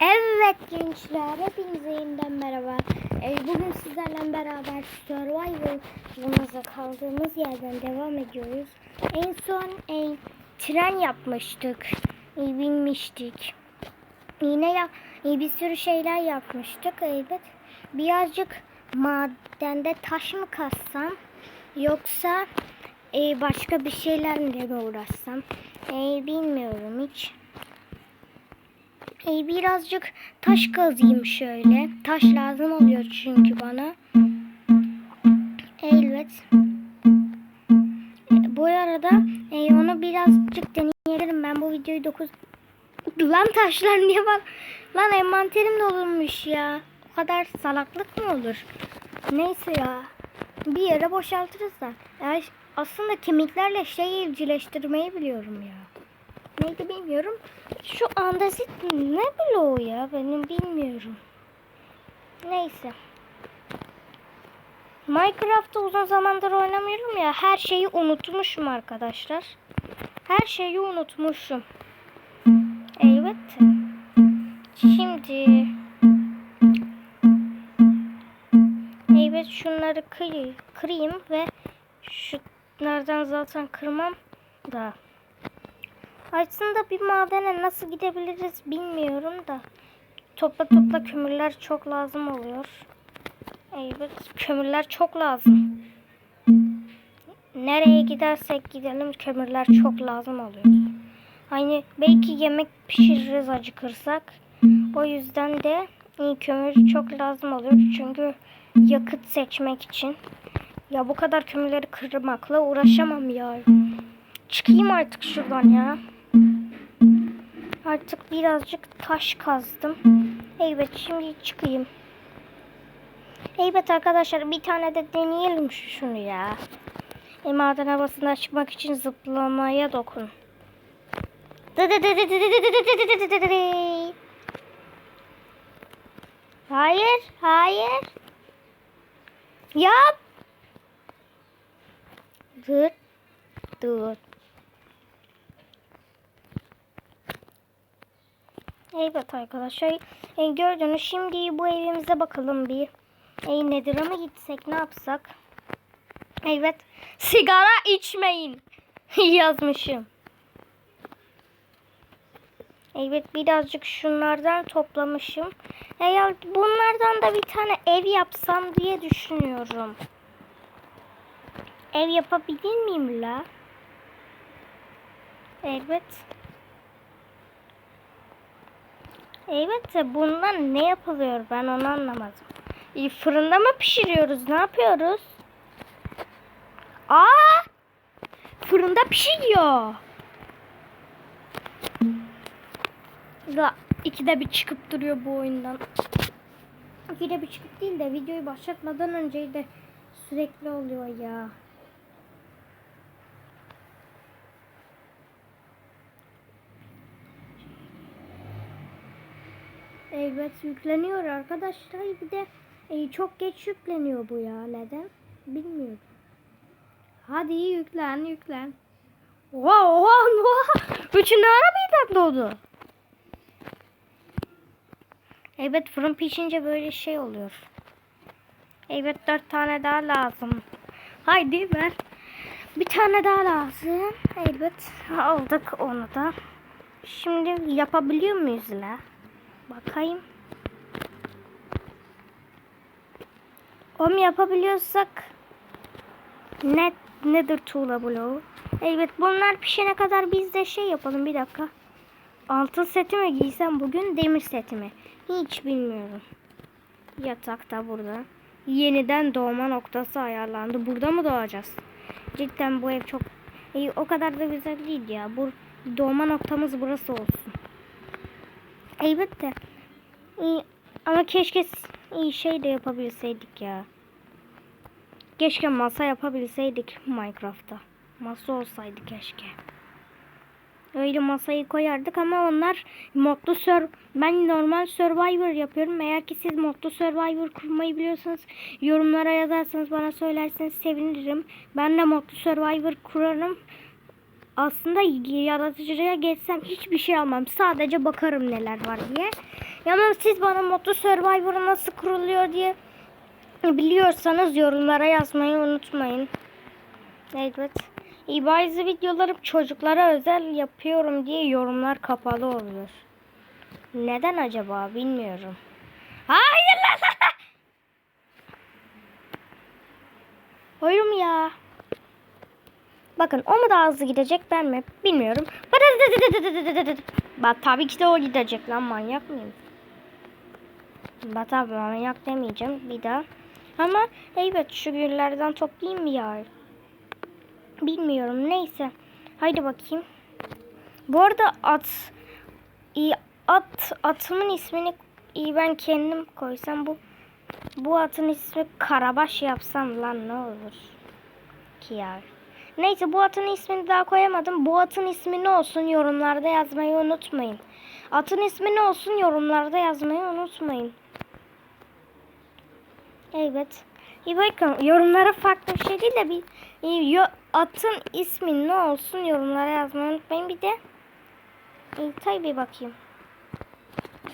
Evet gençler hepinize yeniden merhaba. Ee, bugün sizlerle beraber Survivor yolumuza kaldığımız yerden devam ediyoruz. En son e, tren yapmıştık. E, binmiştik. Yine ya, e, bir sürü şeyler yapmıştık. Evet. Birazcık madende taş mı kassam yoksa e, başka bir şeylerle mi uğraşsam e, bilmiyorum hiç. E, birazcık taş kazayım şöyle. Taş lazım oluyor çünkü bana. Evet. E, bu arada e, onu birazcık deneyebilirim. Ben bu videoyu 9... Lan taşlar niye bak? Lan envanterim dolurmuş ya. O kadar salaklık mı olur? Neyse ya. Bir yere boşaltırız da. Ya, aslında kemiklerle şey evcilleştirmeyi biliyorum ya neydi bilmiyorum. Şu anda ne bloğu ya benim bilmiyorum. Neyse. Minecraft'ta uzun zamandır oynamıyorum ya her şeyi unutmuşum arkadaşlar. Her şeyi unutmuşum. Evet. Şimdi Evet şunları kıy kırayım ve şunlardan zaten kırmam da. Aslında bir madene nasıl gidebiliriz bilmiyorum da. Topla topla kömürler çok lazım oluyor. Evet kömürler çok lazım. Nereye gidersek gidelim kömürler çok lazım oluyor. Hani belki yemek pişiririz acıkırsak. O yüzden de iyi kömür çok lazım oluyor. Çünkü yakıt seçmek için. Ya bu kadar kömürleri kırmakla uğraşamam ya. Çıkayım artık şuradan ya. Artık birazcık taş kazdım. Evet şimdi çıkayım. Evet arkadaşlar bir tane de deneyelim şunu ya. E, maden havasından çıkmak için zıplamaya dokun. Hayır, hayır. Yap. Dur, dur. Evet arkadaşlar e, gördünüz şimdi bu evimize bakalım bir. E, nedir ama gitsek ne yapsak? Evet sigara içmeyin yazmışım. Evet birazcık şunlardan toplamışım. Eğer bunlardan da bir tane ev yapsam diye düşünüyorum. Ev yapabilir miyim la? Evet. Evet bundan ne yapılıyor ben onu anlamadım. E, fırında mı pişiriyoruz? Ne yapıyoruz? Aa! Fırında pişiyor. Da ikide bir çıkıp duruyor bu oyundan. İkide bir çıkıp değil de videoyu başlatmadan önce de sürekli oluyor ya. Evet yükleniyor arkadaşlar. Bir de e, çok geç yükleniyor bu ya. Neden? Bilmiyorum. Hadi yüklen yüklen. Oha oha oha. Üçüncü ara birden doğdu. Evet fırın pişince böyle şey oluyor. Evet dört tane daha lazım. Haydi ver. Bir tane daha lazım. Evet aldık onu da. Şimdi yapabiliyor muyuz la? Bakayım. Onu yapabiliyorsak net nedir tuğla bloğu? Evet bunlar pişene kadar biz de şey yapalım bir dakika. Altın seti mi giysem bugün demir seti mi? Hiç bilmiyorum. Yatak da burada. Yeniden doğma noktası ayarlandı. Burada mı doğacağız? Cidden bu ev çok iyi. O kadar da güzel değil ya. Bu doğma noktamız burası olsun. Elbette. İyi, ama keşke iyi şey de yapabilseydik ya. Keşke masa yapabilseydik Minecraft'ta. Masa olsaydı keşke. Öyle masayı koyardık ama onlar modlu sör ben normal survivor yapıyorum. Eğer ki siz modlu survivor kurmayı biliyorsanız yorumlara yazarsanız bana söylerseniz sevinirim. Ben de modlu survivor kurarım. Aslında yaratıcıya geçsem hiçbir şey almam. Sadece bakarım neler var diye. Ama siz bana Mutlu Survivor nasıl kuruluyor diye biliyorsanız yorumlara yazmayı unutmayın. Evet. İyi, Bazı videolarım çocuklara özel yapıyorum diye yorumlar kapalı oluyor. Neden acaba bilmiyorum. Hayır lan. Oyum ya. Bakın o mu daha hızlı gidecek ben mi? Bilmiyorum. Bak tabii ki de o gidecek lan manyak mıyım? Bak tabii manyak demeyeceğim bir daha. Ama evet şu güllerden toplayayım mı ya? Bilmiyorum neyse. Haydi bakayım. Bu arada at at atımın ismini iyi ben kendim koysam bu bu atın ismi Karabaş yapsam lan ne olur ki ya. Neyse bu atın ismini daha koyamadım. Bu atın ismi ne olsun yorumlarda yazmayı unutmayın. Atın ismi ne olsun yorumlarda yazmayı unutmayın. Evet. İyi bakın yorumlara farklı bir şey değil de bir yo- atın ismi ne olsun yorumlara yazmayı unutmayın. Bir de iyi, tabii bakayım.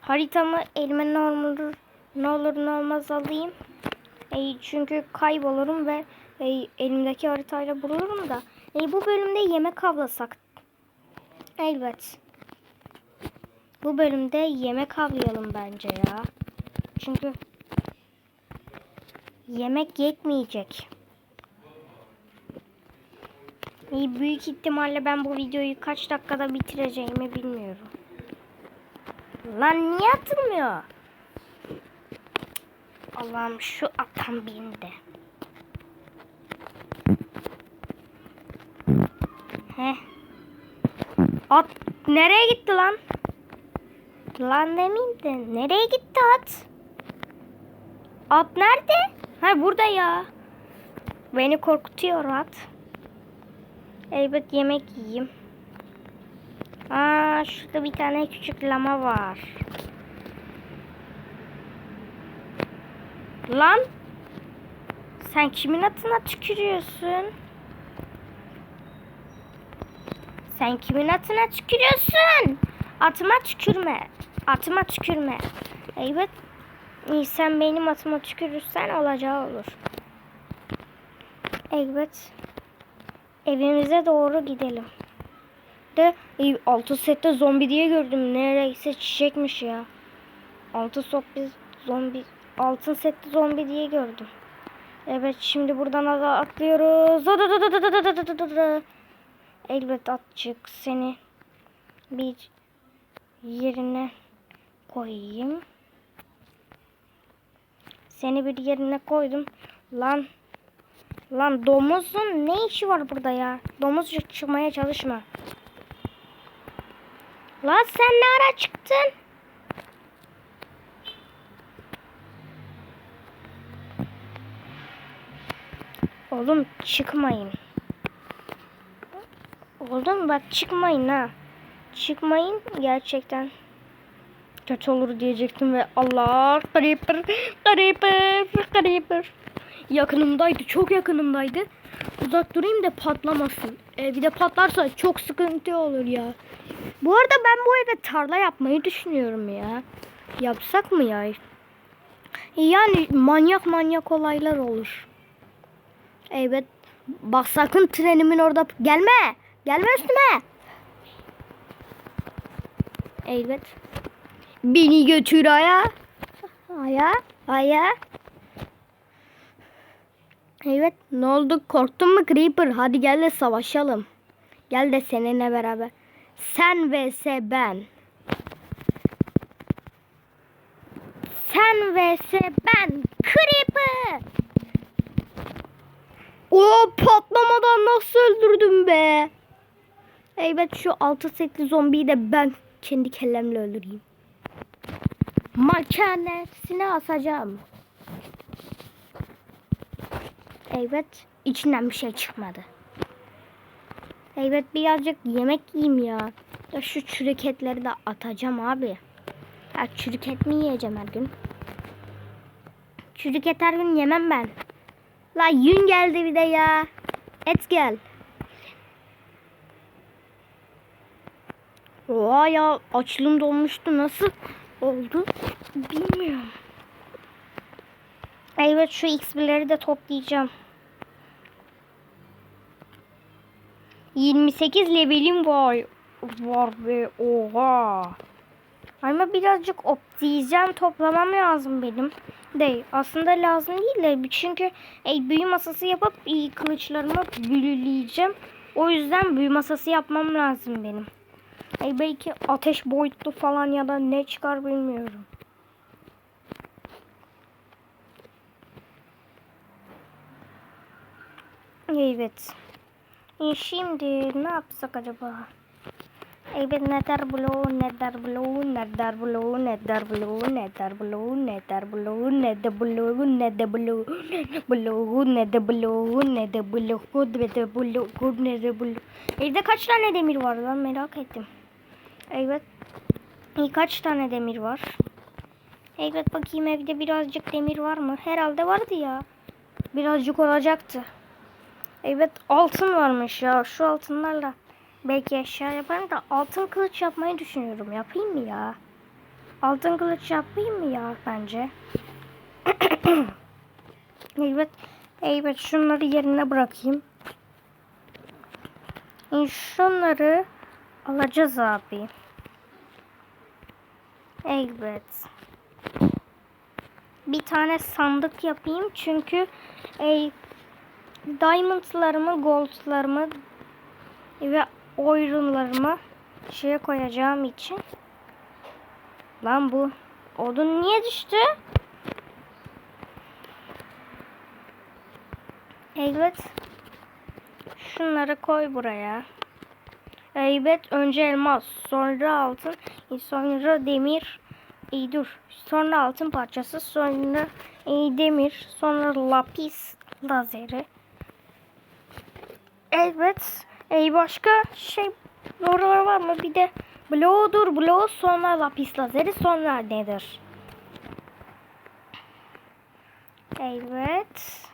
Haritamı elime ne olur ne olur ne olmaz alayım. E, çünkü kaybolurum ve e, elimdeki haritayla bulurum da. E, bu bölümde yemek avlasak. Evet. Bu bölümde yemek avlayalım bence ya. Çünkü yemek yetmeyecek. E, büyük ihtimalle ben bu videoyu kaç dakikada bitireceğimi bilmiyorum. Lan niye atılmıyor? Allah'ım şu atan bindi. He. At nereye gitti lan? Lan demeyeyim de nereye gitti at? At nerede? Ha burada ya. Beni korkutuyor at. Evet yemek yiyeyim. Aa şurada bir tane küçük lama var. Lan sen kimin atına tükürüyorsun? Sen kimin atına tükürüyorsun? Atıma tükürme. Atıma tükürme. Evet. Sen benim atıma tükürürsen olacağı olur. Evet. Evimize doğru gidelim. De e, altı sette zombi diye gördüm. Neredeyse çiçekmiş ya. Altı biz zombi altın setli zombi diye gördüm. Evet şimdi buradan da atlıyoruz. Elbet atacak seni bir yerine koyayım. Seni bir yerine koydum. Lan lan domuzun ne işi var burada ya? Domuz çıkmaya çalışma. Lan sen ne ara çıktın? Oğlum çıkmayın. Oğlum bak çıkmayın ha. Çıkmayın gerçekten. Kötü olur diyecektim ve Allah creeper creeper creeper yakınımdaydı çok yakınımdaydı uzak durayım da patlamasın e, bir de patlarsa çok sıkıntı olur ya bu arada ben bu evde tarla yapmayı düşünüyorum ya yapsak mı ya yani manyak manyak olaylar olur Evet. Bak sakın trenimin orada gelme. Gelme üstüme. Evet. Beni götür aya. Aya. Aya. Evet. Ne oldu? Korktun mu Creeper? Hadi gel de savaşalım. Gel de seninle beraber. Sen vs ben. Sen vs ben. Creeper. O patlamadan nasıl öldürdüm be? Evet şu altı setli zombiyi de ben kendi kellemle öldüreyim. Makinesine asacağım. Evet içinden bir şey çıkmadı. Evet birazcık yemek yiyeyim ya. ya şu çürük etleri de atacağım abi. Ya çürük et mi yiyeceğim her gün? Çürük et her gün yemem ben. La yün geldi bir de ya. Et gel. Oha ya açlığım dolmuştu. Nasıl oldu? Bilmiyorum. Evet şu XP'leri de toplayacağım. 28 levelim var. Var be oha. Ama birazcık optizyen toplamam lazım benim. Değil. Aslında lazım değil de çünkü e, büyü masası yapıp e, kılıçlarımı büyüleyeceğim. O yüzden büyü masası yapmam lazım benim. E, belki ateş boyutlu falan ya da ne çıkar bilmiyorum. Evet. E, şimdi ne yapsak acaba? Evet nether bloğu, nether bloğu, nether bloğu, nether bloğu, nether bloğu, nether bloğu, nether bloğu, nether bloğu, bloğu, nether bloğu, nether bloğu, nether bloğu, nether bloğu. Evde kaç tane demir var lan merak ettim. Evet. İyi kaç tane demir var? Evet bakayım evde birazcık demir var mı? Herhalde vardı ya. Birazcık olacaktı. Evet altın varmış ya. Şu altınlarla belki eşya yaparım da altın kılıç yapmayı düşünüyorum. Yapayım mı ya? Altın kılıç yapayım mı ya bence? evet. Evet şunları yerine bırakayım. E, Şunları alacağız abi. Evet. Bir tane sandık yapayım çünkü e, diamondlarımı, goldlarımı ve oyunlarımı şeye koyacağım için. Lan bu odun niye düştü? Evet. Şunları koy buraya. Evet önce elmas, sonra altın, sonra demir. İyi dur. Sonra altın parçası, sonra e, demir, sonra lapis lazeri. Evet. E, başka şey oralar var mı? Bir de bloğudur. Bloğu sonra lapis lazeri sonra nedir? Evet.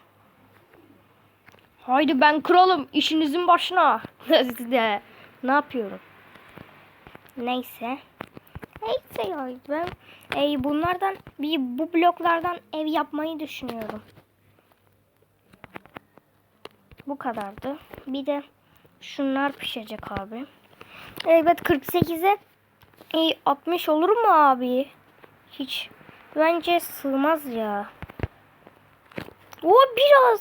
Haydi ben kralım. işinizin başına. Ne yapıyorum? Neyse. Neyse ya ben e, bunlardan bir bu bloklardan ev yapmayı düşünüyorum. Bu kadardı. Bir de şunlar pişecek abi. Evet 48'e e, 60 olur mu abi? Hiç bence sığmaz ya. O biraz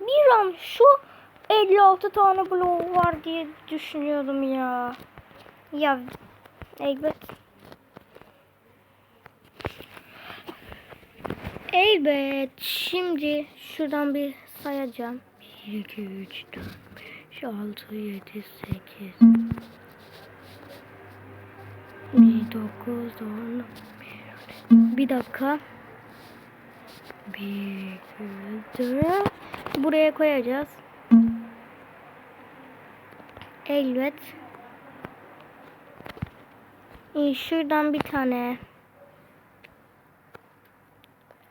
bir an şu 56 tane bloğu var diye düşünüyordum ya. Ya evet. Evet şimdi şuradan bir sayacağım. 1, 2, 3, 4, 5, 6, 7, 8. 1, 9, 10. Bir dakika. 1, 2, 4. Buraya koyacağız. Evet. İyi, şuradan bir tane.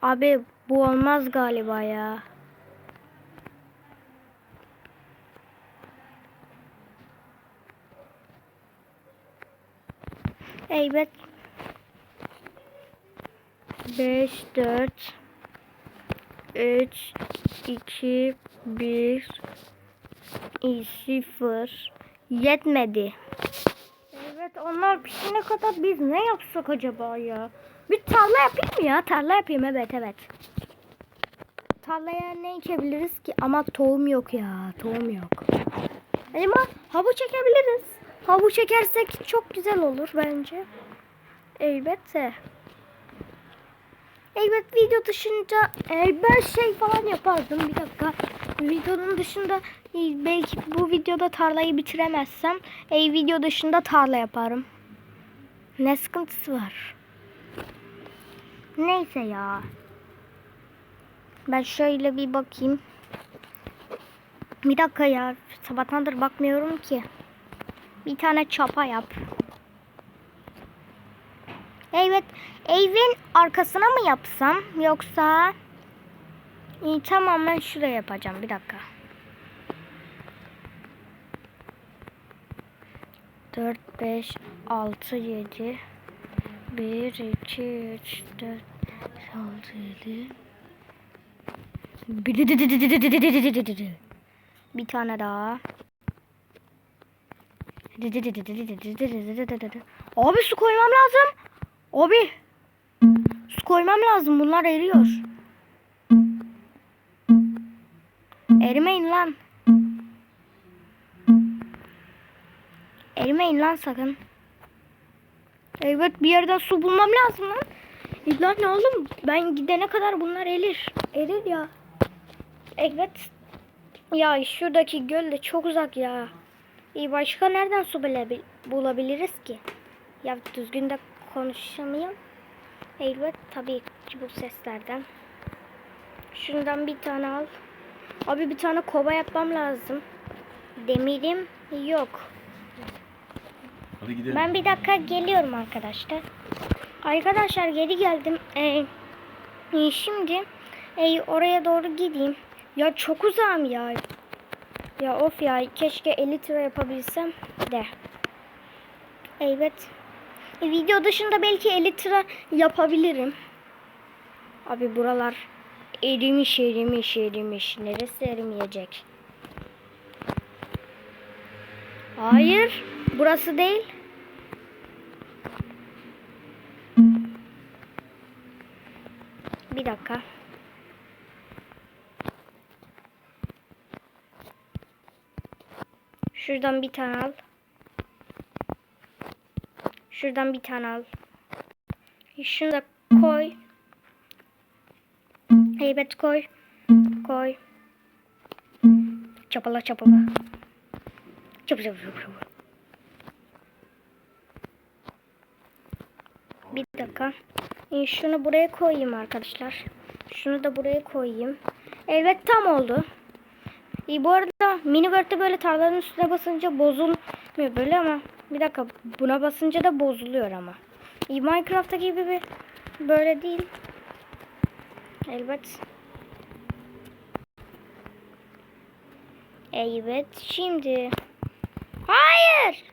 Abi bu olmaz galiba ya. Evet. 5 4 3 2 1 0 Yetmedi. Evet onlar pişene kadar biz ne yapsak acaba ya? Bir tarla yapayım mı ya? Tarla yapayım evet evet. Tarlaya ne ekebiliriz ki? Ama tohum yok ya. Tohum yok. Ama havuç çekebiliriz. Havuç çekersek çok güzel olur bence. Elbette. Evet video dışında e, ben şey falan yapardım. Bir dakika. Videonun dışında e, belki bu videoda tarlayı bitiremezsem e, video dışında tarla yaparım. Ne sıkıntısı var? Neyse ya. Ben şöyle bir bakayım. Bir dakika ya. Sabahtandır bakmıyorum ki. Bir tane çapa yap. Evet. Evin arkasına mı yapsam yoksa İyi, tamam ben şuraya yapacağım. Bir dakika. Dört 5, 6, 7, 1, 2, 3, 4, 6, 7. Bir tane daha. Abi su koymam lazım. Abi. Su koymam lazım. Bunlar eriyor. Erimeyin lan. Erimeyin lan sakın. Evet bir yerden su bulmam lazım lan. İlla ne oğlum? Ben gidene kadar bunlar erir. Erir ya. Evet. Ya şuradaki göl de çok uzak ya. İyi başka nereden su bulabil- bulabiliriz ki? Ya düzgün de konuşamıyorum. Evet tabii ki bu seslerden. Şundan bir tane al. Abi bir tane kova yapmam lazım. Demirim yok. Hadi gidelim. Ben bir dakika geliyorum arkadaşlar. Arkadaşlar geri geldim. Ee, şimdi e, oraya doğru gideyim. Ya çok uzağım ya. Ya of ya keşke 50 lira yapabilsem de. Evet. E, video dışında belki 50 lira yapabilirim. Abi buralar erimiş erimiş erimiş. Neresi erimeyecek? Hayır. Burası değil. Bir dakika. Şuradan bir tane al. Şuradan bir tane al. Şunu da koy. Evet koy. Koy. Çapala çapala. Çap çap çap çap. Bir dakika. Ee, Şunu buraya koyayım arkadaşlar. Şunu da buraya koyayım. Evet tam oldu. İyi bu arada minigolf'te böyle tarlanın üstüne basınca bozulmuyor böyle ama bir dakika buna basınca da bozuluyor ama. İyi Minecraft'ta gibi bir böyle değil. Evet. Evet şimdi. Hayır.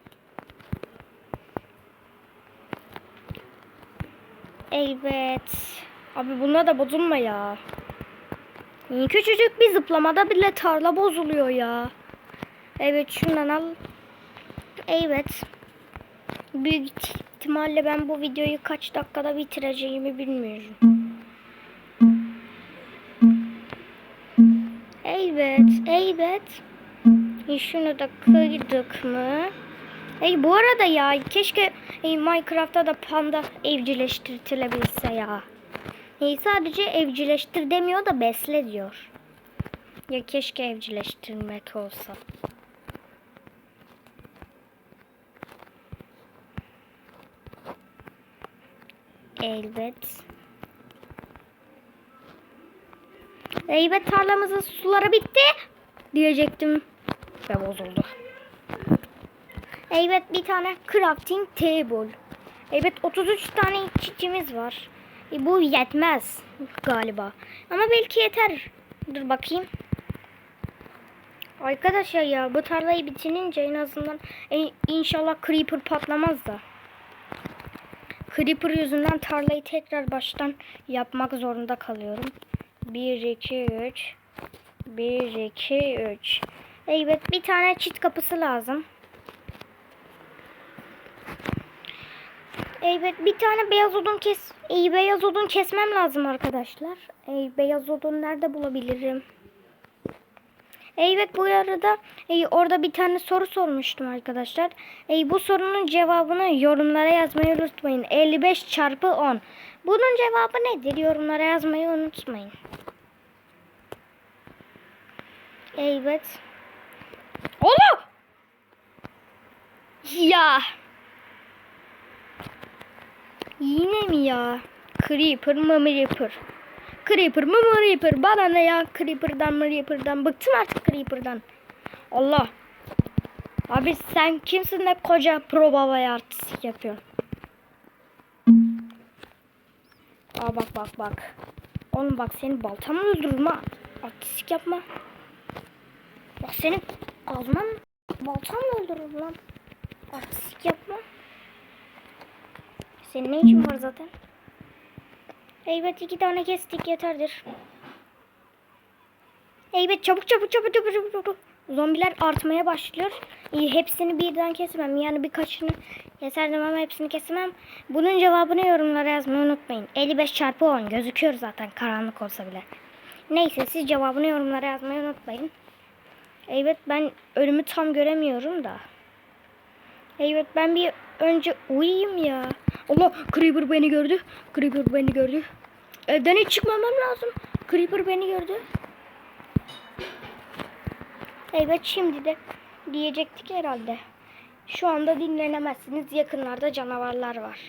Evet. Abi buna da bozulma ya. Küçücük bir zıplamada bile tarla bozuluyor ya. Evet şundan al. Evet. Büyük ihtimalle ben bu videoyu kaç dakikada bitireceğimi bilmiyorum. Evet, evet. E, Şunu da kırdık mı? Ey bu arada ya keşke e, Minecraft'ta da panda evcilleştirilebilse ya. E, sadece evcilleştir demiyor da besle diyor. Ya keşke evcilleştirmek olsa. Elbet. Evet tarlamızın suları bitti diyecektim ve bozuldu. Evet bir tane crafting table. Evet 33 tane çiçeğimiz var. E, bu yetmez galiba. Ama belki yeter. Dur bakayım. Arkadaşlar ya bu tarlayı bitirince en azından e, inşallah creeper patlamaz da. Creeper yüzünden tarlayı tekrar baştan yapmak zorunda kalıyorum. 1 2 3 1 2 3 Evet bir tane çit kapısı lazım. Evet bir tane beyaz odun kes iyi beyaz odun kesmem lazım arkadaşlar. Ey beyaz odun nerede bulabilirim? Evet bu arada ey, orada bir tane soru sormuştum arkadaşlar. Ey, bu sorunun cevabını yorumlara yazmayı unutmayın. 55 çarpı 10. Bunun cevabı nedir? Yorumlara yazmayı unutmayın. Evet. Oğlum! Ya. Yine mi ya? Creeper mı Reaper? Creeper mı Reaper? Bana ne ya? Creeper'dan mı Reaper'dan? Bıktım artık Creeper'dan. Allah. Abi sen kimsin de koca pro babaya artistik yapıyorsun? Aa bak bak bak. Oğlum bak seni baltamla öldürürüm ha. Artistik yapma. Bak seni kazmam baltamla öldürürüm lan. Artistik yapma. Senin ne için var zaten? Evet iki tane kestik yeterdir. Evet çabuk çabuk çabuk çabuk çabuk çabuk. Zombiler artmaya başlıyor. İyi, hepsini birden kesemem. Yani birkaçını keserdim ama hepsini kesemem. Bunun cevabını yorumlara yazmayı unutmayın. 55 çarpı 10 gözüküyor zaten karanlık olsa bile. Neyse siz cevabını yorumlara yazmayı unutmayın. Evet ben ölümü tam göremiyorum da. Evet ben bir önce uyuyayım ya. Allah Creeper beni gördü. Creeper beni gördü. Evden hiç çıkmamam lazım. Creeper beni gördü. Evet şimdi de diyecektik herhalde. Şu anda dinlenemezsiniz. Yakınlarda canavarlar var.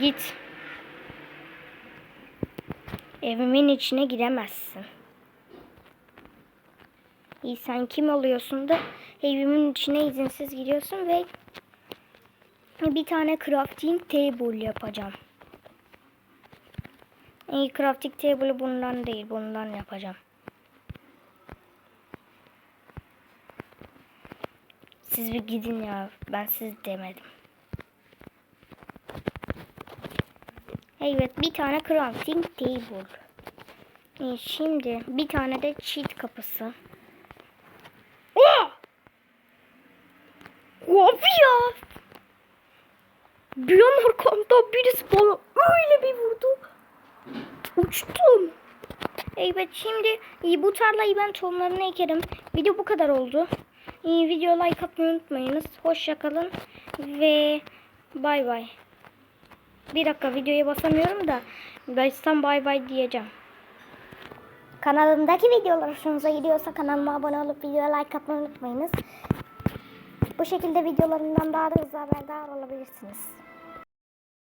Git. Evimin içine giremezsin. İyi sen kim oluyorsun da evimin içine izinsiz giriyorsun ve bir tane crafting table yapacağım. İyi crafting table bundan değil bundan yapacağım. Siz bir gidin ya ben siz demedim. Evet bir tane crafting table. Şimdi bir tane de cheat kapısı. Abi ya. Bir an arkamda birisi bana öyle bir vurdu. Uçtum. Evet şimdi iyi, bu tarlayı ben tohumlarını ekerim. Video bu kadar oldu. İyi, video like atmayı unutmayınız. Hoşça kalın ve bay bay. Bir dakika videoya basamıyorum da baştan bay bay diyeceğim. Kanalımdaki videolar hoşunuza gidiyorsa kanalıma abone olup videoya like atmayı unutmayınız. Bu şekilde videolarımdan daha da hızlı haberdar olabilirsiniz.